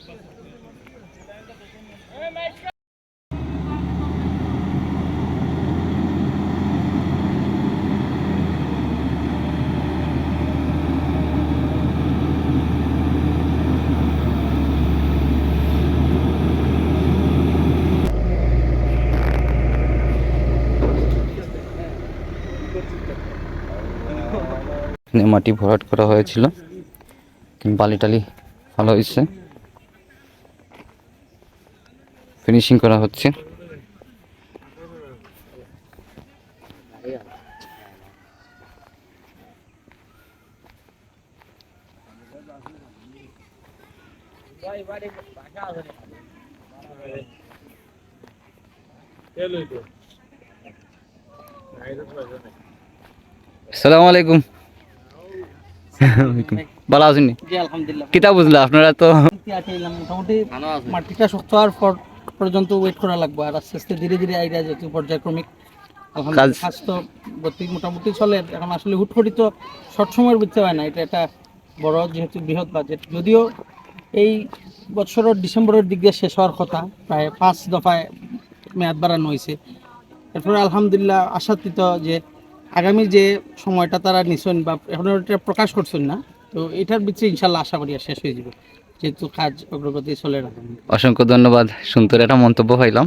এখানে মাটি ভরাট করা হয়েছিল। বালি টালি ভালো হয়েছে। ফিনিশিং করা হচ্ছে। আসসালামু আলাইকুম। ভালো আছেন নি? জি আলহামদুলিল্লাহ। কিতা বুঝলা? আপনারা তো মোটামুটি মাটিটা শক্ত হওয়ার পর পর্যন্ত ওয়েট করা লাগবে। আর আস্তে আস্তে ধীরে ধীরে আইডিয়া যেহেতু পর্যায়ক্রমিক আলহামদুলিল্লাহ কাজ গতি মোটামুটি চলে। এখন আসলে হুট করি তো শর্ট সময়ের বুঝতে হয় না। এটা একটা বড় যেহেতু বৃহৎ বাজেট যদিও এই বছরের ডিসেম্বরের দিক দিয়ে শেষ হওয়ার কথা প্রায় পাঁচ দফায় মেয়াদ বাড়ানো হয়েছে। এরপরে আলহামদুলিল্লাহ আশাতীত যে আগামী যে সময়টা তারা নিছেন বা এখন এটা প্রকাশ করছেন না, তো এটার ভিতরে ইনশাল্লাহ আশা করি শেষ হয়ে যাবে, যেহেতু কাজ অগ্রগতি চলে রাখেন অসংখ্য ধন্যবাদ সুন্দর একটা মন্তব্য পাইলাম।